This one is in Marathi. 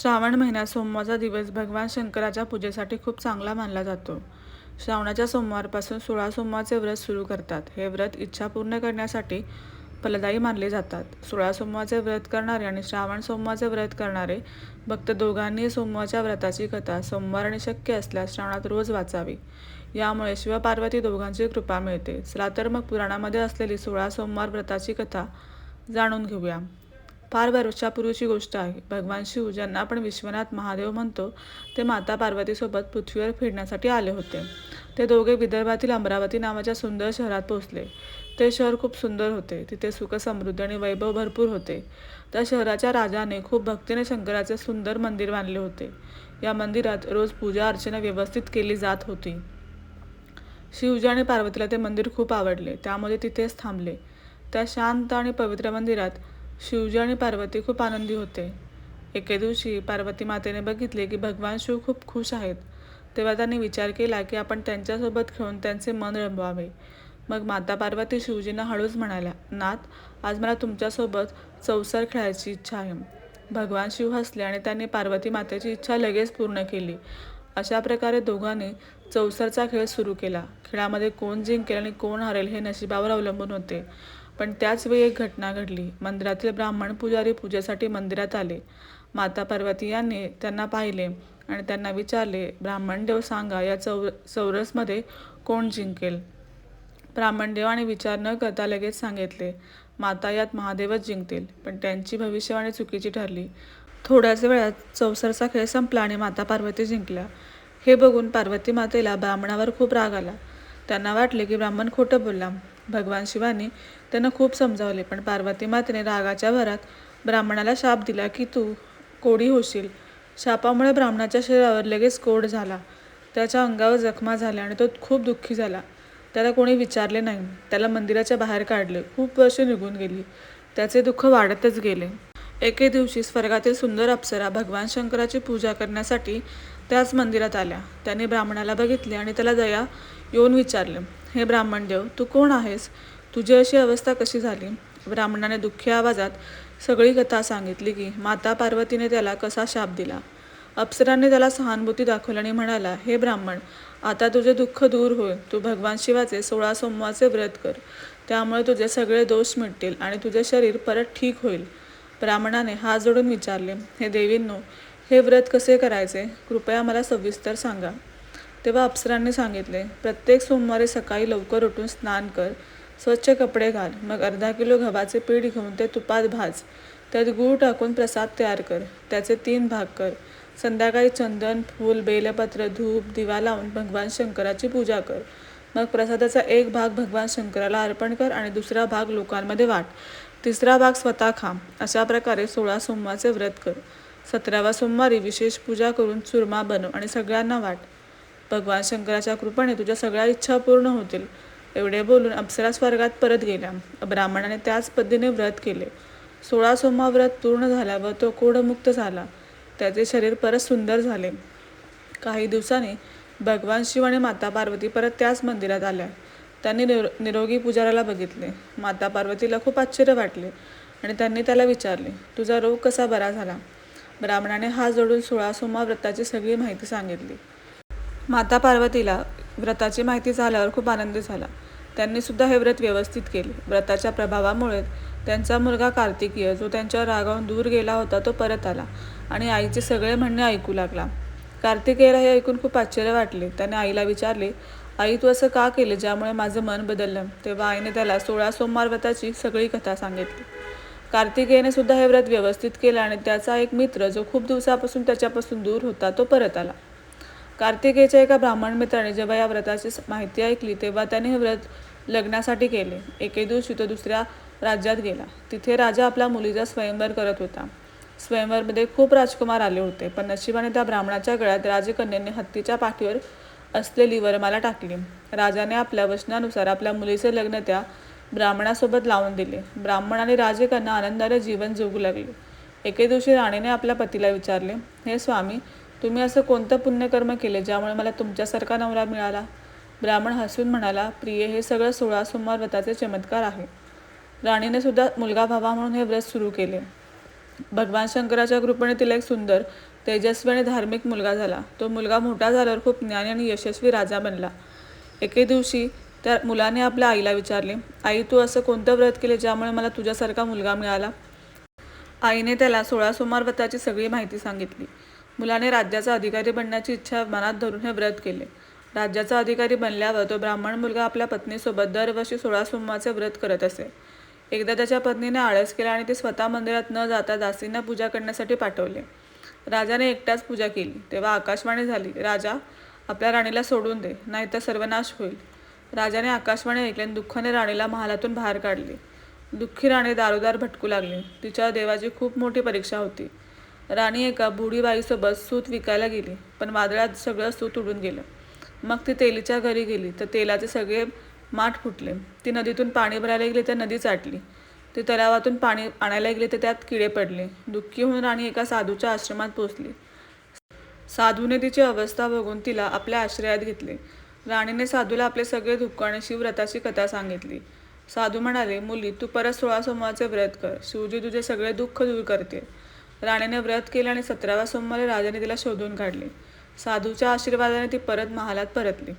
श्रावण महिन्यात सोमवारचा दिवस भगवान शंकराच्या पूजेसाठी खूप चांगला मानला जातो. श्रावणाच्या सोमवारपासून सोळा सोमवारचे व्रत सुरू करतात. हे व्रत इच्छा पूर्ण करण्यासाठी फलदायी मानले जातात. सोळा सोमवारचे व्रत करणारे आणि श्रावण सोमवारचे व्रत करणारे भक्त दोघांनी सोमवारच्या व्रताची कथा सोमवार आणि शक्य असल्यास श्रावणात रोज वाचावी. यामुळे शिवपार्वती दोघांची कृपा मिळते. चला तर मग पुराणामध्ये असलेली सोळा सोमवार व्रताची कथा जाणून घेऊया. फार वर्षापूर्वीची गोष्ट आहे. भगवान शिव ज्यांना आपण विश्वनाथ महादेव म्हणतो ते माता पार्वतीसोबत पृथ्वीवर फिरण्यासाठी आले होते. ते दोघे विदर्भातील अमरावती नावाच्या सुंदर शहरात पोहोचले. ते शहर खूप सुंदर होते. तिथे सुख समृद्धी आणि वैभव भरपूर होते. त्या शहराच्या राजाने खूप भक्तीने शंकराचे सुंदर मंदिर बांधले होते. या मंदिरात रोज पूजा अर्चना व्यवस्थित केली जात होती. शिवजी आणि पार्वतीला ते मंदिर खूप आवडले. त्यामुळे तिथेच थांबले. त्या शांत आणि पवित्र मंदिरात शिवजी आणि पार्वती खूप आनंदी होते. एके दिवशी पार्वती मातेने बघितले की भगवान शिव खूप खुश आहेत. तेव्हा त्यांनी विचार केला की आपण त्यांच्यासोबत खेळून त्यांचे मन रमवावे. मग माता पार्वती शिवजींना हळूच म्हणाल्या नाथ आज मला तुमच्यासोबत चौसर खेळायची इच्छा आहे. भगवान शिव हसले आणि त्यांनी पार्वती मातेची इच्छा लगेच पूर्ण केली. अशा प्रकारे दोघांनी चौसरचा खेळ सुरू केला. खेळामध्ये कोण जिंकेल आणि कोण हरेल हे नशिबावर अवलंबून होते. पण त्याच वेळी एक घटना घडली. मंदिरातील ब्राह्मण पुजारी पूजेसाठी मंदिरात आले. माता पार्वती यांनी त्यांना पाहिले आणि त्यांना विचारले ब्राह्मण देव सांगा या चौ चौरसमध्ये कोण जिंकेल? ब्राह्मण देवाने विचार न करता लगेच सांगितले माता यात महादेवच जिंकतील पण त्यांची भविष्यवाणी चुकीची ठरली. थोड्याच वेळात चौसरचा खेळ संपला आणि माता पार्वती जिंकल्या. हे बघून पार्वती मातेला ब्राह्मणावर खूप राग आला. त्यांना वाटले की ब्राह्मण खोटं बोलला. भगवान शिवाने त्यांना खूप समजावले पण पार्वती मातेने रागाच्या भरात ब्राह्मणाला शाप दिला की तू कोडी होशील. शापामुळे ब्राह्मणाच्या शरीरावर लगेच कोड झाला. त्याच्या अंगावर जखमा झाल्या आणि तो खूप दुःखी झाला. त्याला कोणी विचारले नाही. त्याला मंदिराच्या बाहेर काढले. खूप वर्षे निघून गेली. त्याचे दुःख वाढतच गेले. एके दिवशी स्वर्गातील सुंदर अप्सरा भगवान शंकराची पूजा करण्यासाठी त्याच मंदिरात आल्या. त्यांनी ब्राह्मणाला बघितले आणि त्याला दया येऊन विचारले हे ब्राह्मण देव तू कोण आहेस? तुझी अशी अवस्था कशी झाली? ब्राह्मणाने दुःखी आवाजात सगळी कथा सांगितली की माता पार्वतीने त्याला कसा शाप दिला? अप्सराने त्याला सहानुभूती दाखवली आणि म्हणाला हे ब्राह्मण आता तुझे दुःख दूर होईल. तू भगवान शिवाचे सोळा सोमवारचे व्रत कर. त्यामुळे तुझे सगळे दोष मिटतील आणि तुझे शरीर परत ठीक होईल. ब्राह्मणाने हात जोडून विचारले हे देवींनो हे व्रत कसे करायचे? कृपया मला सविस्तर सांगा. तेव्हा अप्सरांनी सांगितले प्रत्येक सोमवारी सकाळी लवकर उठून स्नान कर स्वच्छ कपडे घाल मग अर्धा किलो गव्हाचे पीठ घेऊन ते तुपात भाज त्यात गूळ टाकून प्रसाद तयार कर त्याचे तीन भाग कर संध्याकाळी चंदन फूल बेलपत्र धूप दिवा लावून भगवान शंकराची पूजा कर मग प्रसादाचा एक भाग भगवान शंकराला अर्पण कर आणि दुसरा भाग लोकांमध्ये वाट तिसरा भाग स्वतः खा अशा प्रकारे सोळा सोमवारचे व्रत कर सतराव्या सोमवारी विशेष पूजा करून चुरमा बनव आणि सगळ्यांना वाट भगवान शंकराच्या कृपेने तुझ्या सगळ्या इच्छा पूर्ण होतील. एवढे बोलून अप्सरा स्वर्गात परत गेल्या. ब्राह्मणाने त्याच पद्धतीने व्रत केले. सोळा सोमा व्रत पूर्ण झाला व तो कोडमुक्त झाला. त्याचे शरीर परत सुंदर झाले. काही दिवसांनी भगवान शिव आणि माता पार्वती परत त्याच मंदिरात आल्या. त्यांनी निरो निरोगी पुजाराला बघितले. माता पार्वतीला खूप आश्चर्य वाटले आणि त्यांनी त्याला विचारले तुझा रोग कसा बरा झाला? ब्राह्मणाने हात जोडून सोळा सोमा व्रताची सगळी माहिती सांगितली. माता पार्वतीला व्रताची माहिती झाल्यावर खूप आनंद झाला. त्यांनी सुद्धा हे व्रत व्यवस्थित केले. व्रताच्या प्रभावामुळे त्यांचा मुलगा कार्तिकीय जो त्यांच्यावर रागावून दूर गेला होता तो परत आला आणि आईचे सगळे म्हणणे ऐकू लागला. कार्तिकेयला हे ऐकून खूप आश्चर्य वाटले. त्याने आईला विचारले आई तू असं का केले ज्यामुळे माझं मन बदललं? तेव्हा आईने त्याला सोळा सोमवार व्रताची सगळी कथा सांगितली. कार्तिकेयने सुद्धा हे व्रत व्यवस्थित केलं आणि त्याचा एक मित्र जो खूप दिवसापासून त्याच्यापासून दूर होता तो परत आला. कार्तिकेच्या एका ब्राह्मण मित्राने जेव्हा या व्रताची माहिती ऐकली तेव्हा त्याने हे व्रत लग्नासाठी केले. एके दिवशी तो दुसऱ्या राज्यात गेला. तिथे राजा आपल्या मुलीचा स्वयंवर करत होता. स्वयंवरमध्ये खूप राजकुमार आले होते पण नशिबाने त्या ब्राह्मणाच्या गळ्यात राजकन्याने हत्तीच्या पाठीवर असलेली वरमाला टाकली. राजाने आपल्या वचनानुसार आपल्या मुलीचे लग्न त्या ब्राह्मणासोबत लावून दिले. ब्राह्मण आणि राजकन्या आनंदाने जीवन जगू लागले. एके दिवशी राणीने आपल्या पतीला विचारले हे स्वामी तुम्ही असं कोणतं पुण्यकर्म केले ज्यामुळे मला तुमच्यासारखा नवरा मिळाला? ब्राह्मण हसून म्हणाला प्रिय हे सगळं सोळा सोमवार व्रताचे चमत्कार आहे. राणीने सुद्धा मुलगा भावा म्हणून हे व्रत सुरू केले. भगवान शंकराच्या कृपेने तिला एक सुंदर तेजस्वी आणि धार्मिक मुलगा झाला. तो मुलगा मोठा झाल्यावर खूप ज्ञानी आणि यशस्वी राजा बनला. एके दिवशी त्या मुलाने आपल्या आईला विचारले आई तू असं कोणतं व्रत केले ज्यामुळे मला तुझ्यासारखा मुलगा मिळाला? आईने त्याला सोळा सोमवार व्रताची सगळी माहिती सांगितली. मुलाने राज्याचा अधिकारी बनण्याची इच्छा मनात धरून हे व्रत केले. राज्याचा अधिकारी बनल्यावर तो ब्राह्मण मुलगा आपल्या पत्नीसोबत दरवर्षी सोळा सोमवारचे व्रत करत असे. एकदा त्याच्या पत्नीने आळस केला आणि ते स्वतः मंदिरात न जाता दासींना पूजा करण्यासाठी पाठवले. राजाने एकटाच पूजा केली. तेव्हा आकाशवाणी झाली राजा आपल्या राणीला सोडून दे नाहीतर सर्वनाश होईल. राजाने आकाशवाणी ऐकले आणि दुःखाने राणीला महालातून बाहेर काढले. दुःखी राणी दारोदार भटकू लागली. तिच्या देवाची खूप मोठी परीक्षा होती. राणी एका बुढी बाईसोबत सूत विकायला गेली पण वादळात सगळं सूत उडून गेलं. मग ती तेलीच्या घरी गेली तर तेलाचे सगळे माठ फुटले. ती नदीतून पाणी भरायला गेली तर नदी चाटली. ती तलावातून पाणी आणायला गेली तर त्यात किडे पडले. दुःखी होऊन राणी एका साधूच्या आश्रमात पोचली साधूने तिची अवस्था बघून तिला आपल्या आश्रयात घेतले. राणीने साधूला आपले सगळे दुःख आणि शिवव्रताची कथा सांगितली. साधू म्हणाले मुली तू परत सोळा सोमवारचे व्रत कर. शिवजी तुझे सगळे दुःख दूर करते राणीने व्रत केले आणि सतराव्या सोमवारी राजाने तिला शोधून काढले. साधूच्या आशीर्वादाने ती परत महालात परतली.